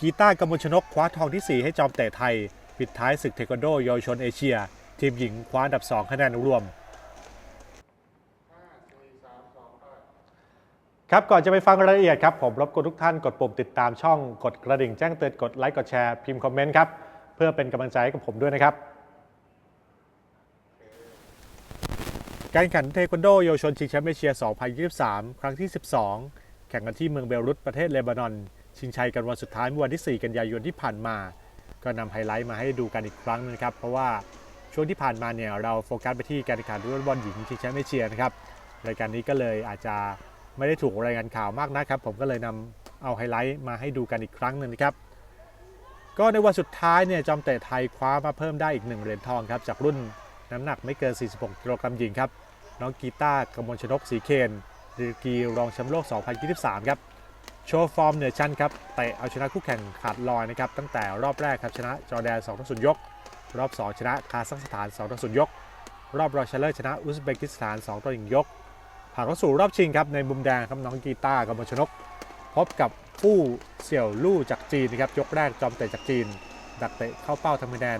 กีตาร์กมลชนกคว้าทองที่ 4 ให้จอมเตะไทย ปิดท้ายศึกเทควันโดเยาวชนเอเชีย ทีมหญิงคว้าอันดับ 2 คะแนนรวม ครับก่อนจะไปฟังรายละเอียดครับ ผมรบกวนทุกท่านกดปุ่มติดตามช่องกดกระดิ่งแจ้งเตือนกดไลค์กดแชร์พิมพ์คอมเมนต์ครับ เพื่อเป็นกำลังใจให้กับผมด้วยนะครับ การแข่งขันเทควันโดเยาวชนชิงแชมป์เอเชีย 2023 ครั้งที่ 12 แข่งกันที่เมืองเบรุตประเทศเลบานอน ชิงชัยกันวันสุดท้ายเมื่อวันที่ 4 กันยายนที่ผ่านมา ก็นำไฮไลท์มาให้ดูกันอีกครั้งนึงครับ เพราะว่าช่วงที่ผ่านมาเนี่ยเราโฟกัสไปที่การแข่งขันวอลเลย์บอลหญิงชิงแชมป์เอเชียนะครับรายการนี้ก็เลยอาจจะไม่ได้ถูกรายงานข่าวมากนะครับ ผมก็เลยนำเอาไฮไลท์มาให้ดูกันอีกครั้งหนึ่งนะครับก็ในวันสุดท้ายเนี่ยจอมเตะไทยคว้ามาเพิ่มได้อีกหนึ่งเหรียญทองครับจากรุ่นน้ำหนักไม่เกิน 46 กิโลกรัมหญิงครับน้องกีตาร์กมลชนกสีเคนดีกีรองแชมป์โลก 2023 ครับ โชว์ฟอร์มเหนือชั้นครับเตะเอาชนะคู่แข่งขาดลอยนะครับตั้งแต่รอบแรกครับชนะจอร์แดน2ต่อ0ยก รอบ 2 ชนะคาซัคสถาน2ต่อ0ยก รอบรองชนะเลิศชนะอุซเบกิสถาน2ต่อ1ยก ผ่านเข้าสู่รอบชิงครับในมุมแดงครับน้องกีตาร์กมชนก พบกับผู้เสี่ยวลู่จากจีนนะครับยกแรกจอมเตะจากจีน ดักเตะเข้าเป้าทำคะแนน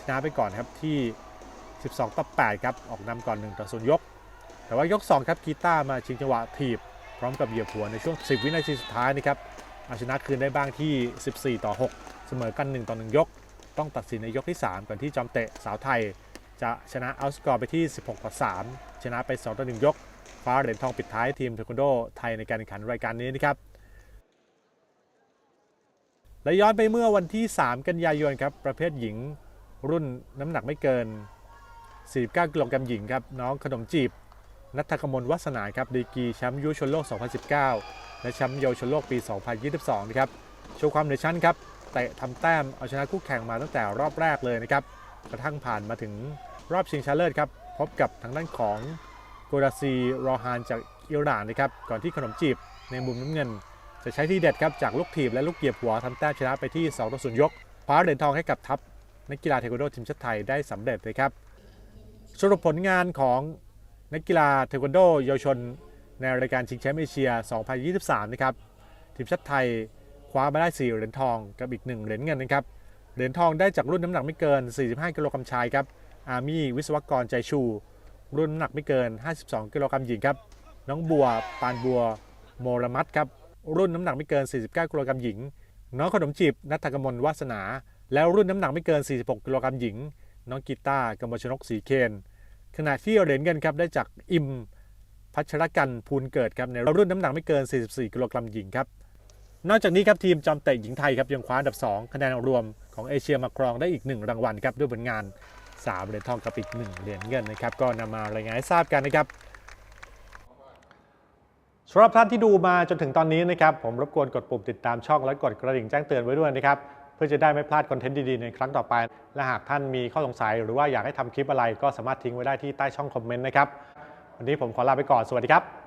ชนะไปก่อนครับที่ 12 ต่อ 8 ครับ ออกนำก่อน 1 ต่อ 0 ยก แต่ว่ายก 2 ครับกีตาร์มาชิงจังหวะถีบ พร้อมกับเหยียบหัวในช่วง 10 วินาทีสุดท้ายนะครับเอาชนะคืนได้บ้างที่ 14 ต่อ 6 เสมอกัน 1 ต่อ 1 ยก ต้องตัดสินในยกที่ 3 ก่อนที่จอมเตะสาวไทย จะชนะเอาสกอร์ไปที่ 16 ต่อ 3 ชนะไป 2 ต่อ 1 ยกคว้าเหรียญทองปิดท้ายทีมเทควันโดไทยในการแข่งขันรายการนี้นะครับและย้อนไปเมื่อวันที่ 3 กันยายนครับประเภทหญิงรุ่นน้ำหนักไม่เกิน 49 กิโลกรัมหญิงครับน้องขนมจีบ นัทกมลวัฒนาครับดีกีแชมป์ยุชนโลก 2019 และแชมป์เยาวชนโลกปี 2022 นะครับโชว์ความเหนือชั้นครับเตะทำแต้มเอาชนะคู่แข่งมาตั้งแต่รอบแรกเลยนะครับกระทั่งผ่านมาถึงรอบชิงชนะเลิศครับพบกับทางด้านของโกราซีรอฮานจากอิหร่านนะครับก่อนที่ขนมจีบในมุมน้ำเงิน จะใช้ที่เด็ดครับจากลูกถีบและลูกเหยียบหัวทำแต้มชนะไปที่2ต่อ0ยกคว้าเหรียญทองให้กับทัพนักกีฬาเทควันโดทีมชาติไทยได้สำเร็จเลยครับสรุปผลงานของ นักกีฬาเทควันโดเยาวชน ในรายการชิงแชมป์เอเชีย 2023 นะครับ ทีมชาติไทยคว้ามาได้ 4 เหรียญทองกับอีก 1 เหรียญเงินนะครับ เหรียญทองได้จากรุ่นน้ำหนักไม่เกิน 45 กิโลกรัมชายครับ อาร์มี่วิศวกรใจชู รุ่นน้ำหนักไม่เกิน 52 กิโลกรัมหญิงครับ น้องบัว ปานบัว โมรมัตครับ รุ่นน้ำหนักไม่เกิน 49 กิโลกรัมหญิง น้องขนมจีบนัทกมลวาสนา แล้วรุ่นน้ำหนักไม่เกิน 46 กิโลกรัมหญิง น้องกีตาร์กมลชนกสีเคน ขณะที่เหรียญเงินครับได้จากอิมพัชรกันภูลเกิดครับในรุ่นน้ำหนักไม่เกิน 44 กิโลกรัมหญิงครับนอกจากนี้ครับทีมจอมเตะหญิงไทยครับยังคว้าอันดับ 2 คะแนนรวมของเอเชียมาครองได้อีก 1 รางวัลครับด้วยผลงาน 3 เหรียญทองกับอีก 1 เหรียญเงินนะครับก็นำมารายงานให้ทราบกันนะครับสำหรับท่านที่ดูมาจนถึงตอนนี้นะครับผมรบกวนกดปุ่มติดตามช่องและกดกระดิ่งแจ้งเตือนไว้ด้วยนะครับ เพื่อจะได้ไม่พลาดคอนเทนต์ดีๆ ในครั้งต่อไป และหากท่านมีข้อสงสัย หรือว่าอยากให้ทำคลิปอะไรก็สามารถทิ้งไว้ได้ที่ใต้ช่องคอมเมนต์นะครับวันนี้ผมขอลาไปก่อนสวัสดีครับ